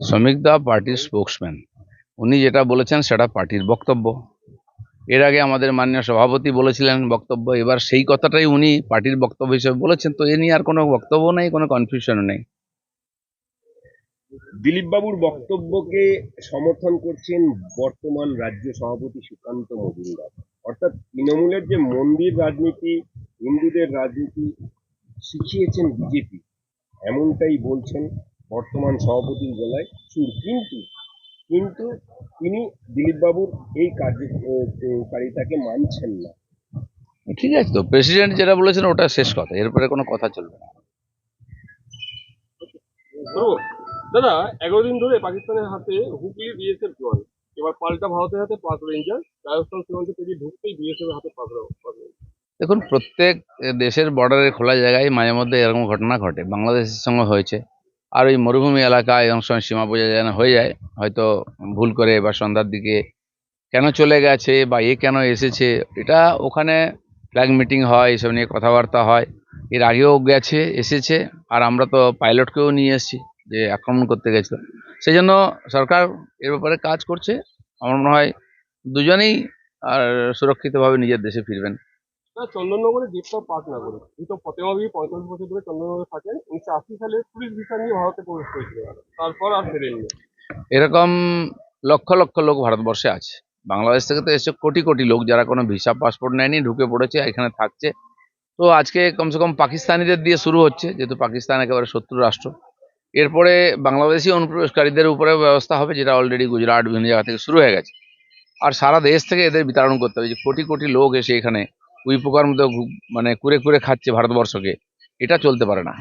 শ্রমিক দা পার্টির স্পোক্সম্যান। উনি যেটা বলেছেন সেটা পার্টির বক্তব্য। এর আগে আমাদের মাননীয় সভাপতি বলেছিলেন বক্তব্য, এবার সেই কথাটাই উনি পার্টির বক্তব্য হিসেবে বলেছেন। তো এ নিয়ে আর কোনো বক্তব্য নেই, কোনো কনফিউশনও নেই। দিলীপ বাবুর বক্তব্যকে সমর্থন করছেন বর্তমান রাজ্য সভাপতি সুকান্ত মজুমদার। অর্থাৎ তৃণমূলের যে মন্দির রাজনীতি, হিন্দুদের রাজনীতি, শিখিয়েছেন বিজেপি। এমনটাই বলছেন বর্তমান সভাপতির গলায় সুর কিন্তু কিন্তু তিনি দিলীপ বাবুর এই কার্যকারিতাকে মানছেন না। ঠিক আছে তো প্রেসিডেন্ট যেটা বলেছেন ওটা শেষ কথা এরপরে কোনো কথা চলবে না। দাদা এগারো দিন ধরে পাকিস্তানের হাতে হুগলি বিএসএফ জওয়ান এবার পাল্টা ভারতের হাতে পাক রেঞ্জার রাজস্থান সীমান্তে পেরিয়ে ঢুকতেই বিএসএফ এর হাতে পাক দেখুন প্রত্যেক দেশের বর্ডারে খোলা জায়গায় মাঝে মধ্যে এরকম ঘটনা ঘটে বাংলাদেশের সঙ্গে হয়েছে। আর ওই মরুভূমি এলাকায় অনেক সময় সীমা বোঝা যায় না, হয়ে যায়। হয়তো ভুল করে বা সন্ধ্যার দিকে কেন চলে গেছে বা এ কেন এসেছে, এটা ওখানে ফ্ল্যাগ মিটিং হয়, এসব নিয়ে কথাবার্তা হয়। এর আগেও গেছে, এসেছে, আর আমরা তো পাইলটকেও নিয়ে এসেছি যে আক্রমণ করতে গেছিল। সেই জন্য সরকার এর ব্যাপারে কাজ করছে। আমার মনে হয় দুজনেই আর সুরক্ষিতভাবে নিজের দেশে ফিরবেন। চন্দননগরে গ্রেপ্তার পাক নাগরিক তো ফতেমা বিবি পঁয়তাল্লিশ বছর ধরে চন্দননগরে থাকেন। উনিশশো আশি সালে পুলিশ ভিসা নিয়ে ভারতে প্রবেশ করেছিলেন তারপর আর ফেরেননি। এরকম লক্ষ লক্ষ লোক ভারতবর্ষে আছে। বাংলাদেশ থেকে তো এসে কোটি কোটি লোক যারা কোনো ভিসা পাসপোর্ট নেয়নি, ঢুকে পড়েছে, এখানে থাকছে। তো আজকে কমসে কম পাকিস্তানিদের দিয়ে শুরু হচ্ছে, যেহেতু পাকিস্তান একেবারে শত্রু রাষ্ট্র। এরপরে বাংলাদেশি অনুপ্রবেশকারীদের উপরে ব্যবস্থা হবে, যেটা অলরেডি গুজরাট বিভিন্ন জায়গা থেকে শুরু হয়ে গেছে। আর সারা দেশ থেকে এদের বিতরণ করতে হবে, যে কোটি কোটি লোক এসে এখানে উই পোকার মতো মানে কুরে কুরে খাচ্ছে ভারতবর্ষকে। এটা চলতে পারে না।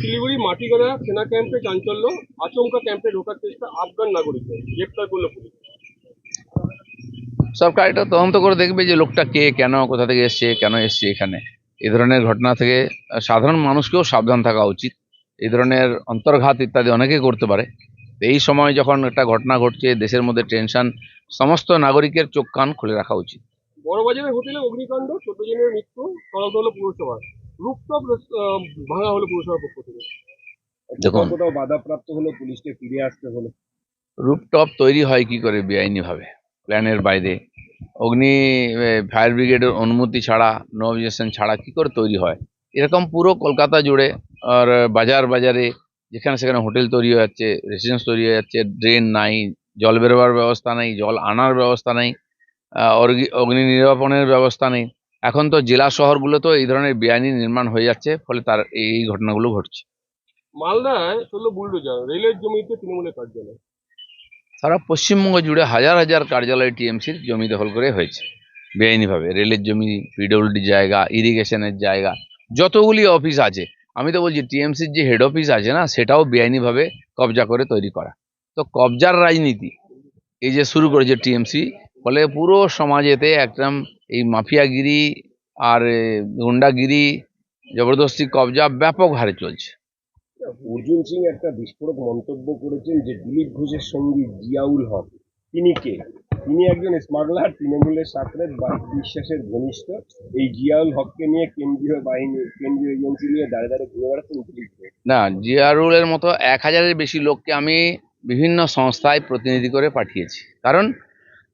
শিলিগুড়ি মাটিগড়া সেনা ক্যাম্পে চাঞ্চল্য আচমকা ক্যাম্পে ঢোকার চেষ্টা আফগান নাগরিকদের গ্রেপ্তার করল পুলিশ। সরকার এটা তদন্ত করে দেখবে যে লোকটা কে কেন কোথা থেকে এসছে কেন এসছে এখানে। এই ধরনের ঘটনা থেকে সাধারণ মানুষকেও সাবধান থাকা উচিত। এই ধরনের অন্তর্ঘাত ইত্যাদি অনেকেই করতে পারে। এই সময় যখন একটা ঘটনা ঘটছে দেশের মধ্যে টেনশন সমস্ত নাগরিকের চোখ কান খুলে রাখা উচিত। বড়বাজারের হোটেলে অগ্নিকাণ্ড চোদ্দ জনের মৃত্যু তদন্ত হলো পুরসভার রুপটপ ভাঙা হলো পুরসভার পক্ষ থেকে। দেখুন। কোথাও বাধাপ্রাপ্ত হলো পুলিশকে ফিরে আসতে হলো? রুপটপ তৈরি হয় কি করে বেআইনিভাবে? প্ল্যানের বাইরে। অগ্নি ফায়ার ব্রিগেডের অনুমতি ছাড়া নো অবজেকশন ছাড়া কি করে তৈরি হয়? এরকম পুরো কলকাতা জুড়ে আর বাজার বাজারে যেখানে সেখানে হোটেল তৈরি হয়ে যাচ্ছে রেসিডেন্স তৈরি হয়ে যাচ্ছে ড্রেন নাই জল বেরোবার ব্যবস্থা নেই জল আনার ব্যবস্থা নেই। অগ্নি নির্বাপনের ব্যবস্থা নেই। এখন তো জেলা শহরগুলোতেও এই ধরনের বেআইনি নির্মাণ হয়ে যাচ্ছে ফলে তার এই ঘটনাগুলো ঘটছে। মালদায় চলল বুলডোজার রেলের জমিতে তৃণমূলের কার্যালয়। সারা পশ্চিমবঙ্গ জুড়ে হাজার হাজার কার্যালয় টিএমসির জমি দখল করে হয়েছে। বেআইনিভাবে রেলের জমি পিডব্লিউডি জায়গা ইরিগেশনের জায়গা যতগুলি অফিস আছে। আমি তো বলছি টিএমসির যে হেড অফিস আছে না সেটাও বেআইনিভাবে কবজা করে তৈরি করা। তো কবজার রাজনীতি এই যে শুরু করেছে টিএমসি ফলে পুরো সমাজেতে একদম এই মাফিয়াগিরি আর গুন্ডাগিরি জবরদস্তি কবজা ব্যাপক হারে চলছে। অর্জুন সিং একটা বিস্ফোরক মন্তব্য করেছেন যে দিলীপ ঘোষের সঙ্গী জিয়াউল হক। তিনি কে? তিনি একজন স্মাগলার তৃণমূলের সাথে বিশ্বাসের ঘনিষ্ঠ। এই জিয়াউল হককে নিয়ে কেন্দ্রীয় বাহিনী কেন্দ্রীয় এজেন্সি নিয়ে দাঁড়ে দাঁড়ে ঘুরে বেড়াচ্ছেন না জিয়ারুলের মতো এক হাজারের বেশি লোককে আমি বিভিন্ন সংস্থায় প্রতিনিধি করে পাঠিয়েছি। কারণ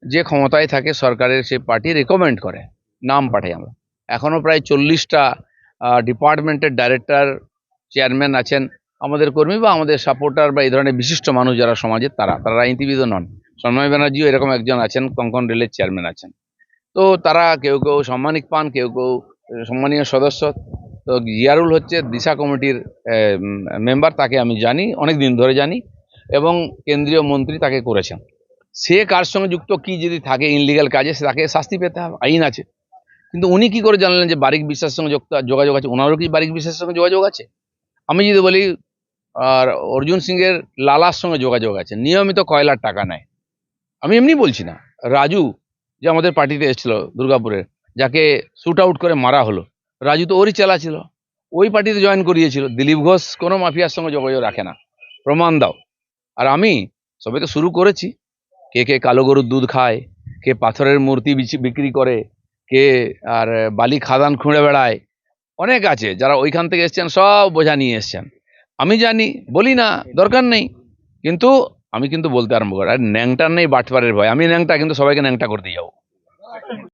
যে ক্ষমতায় থাকে সরকারের সেই পার্টি রেকমেন্ড করে, নাম পাঠাই আমরা। এখনও প্রায় চল্লিশটা ডিপার্টমেন্টের ডাইরেক্টর চেয়ারম্যান আছেন। আমাদের কর্মী বা আমাদের সাপোর্টার বা এই ধরনের বিশিষ্ট মানুষ যারা সমাজের তারা তারা রাজনীতিবিদও নন। সন্ময় ব্যানার্জিও এরকম একজন আছেন, কঙ্কন রেলের চেয়ারম্যান আছেন। তো তারা কেউ কেউ সম্মানিক পান, কেউ কেউ সম্মানীয় সদস্য। তো জিয়ারুল হচ্ছে দিশা কমিটির মেম্বার তাকে আমি জানি অনেক দিন ধরে জানি। এবং কেন্দ্রীয় মন্ত্রী তাকে করেছেন। সে কার সঙ্গে যুক্ত, কি যদি থাকে ইনলিগাল কাজে, সে তাকে শাস্তি পেতে হবে, আইন আছে। কিন্তু উনি কি করে জানলেন যে বারিক বিশ্বাসের সঙ্গে যুক্ত যোগাযোগ আছে? ওনারও কি বারিক বিশ্বাসের সঙ্গে যোগাযোগ আছে? আমি যদি বলি, আর অর্জুন সিংয়ের লালার সঙ্গে যোগাযোগ আছে, নিয়মিত কয়লার টাকা নেয়। আমি এমনি বলছি না। রাজু যে আমাদের পার্টিতে এসেছিল দুর্গাপুরের, যাকে শুট আউট করে মারা হলো, রাজু তো ওরই চেলা ছিল। ওই পার্টিতে জয়েন করিয়েছিল। দিলীপ ঘোষ কোনো মাফিয়ার সঙ্গে যোগাযোগ রাখে না। প্রমাণ দাও। আর আমি সবে তো শুরু করেছি। কে কে কালো গরুর দুধ খায়, কে পাথরের মূর্তি বিক্রি করে, কে আর বালি খাদান খুঁড়ে বেড়ায়, অনেক আছে যারা ওইখান থেকে এসছেন, সব বোঝা নিয়ে এসছেন। আমি জানি, বলি না, দরকার নেই। কিন্তু আমি কিন্তু বলতে আরম্ভ করি, আর ন্যাংটার নেই বাটপারের ভয়। আমি ন্যাংটা, কিন্তু সবাইকে ন্যাংটা করতে যাব।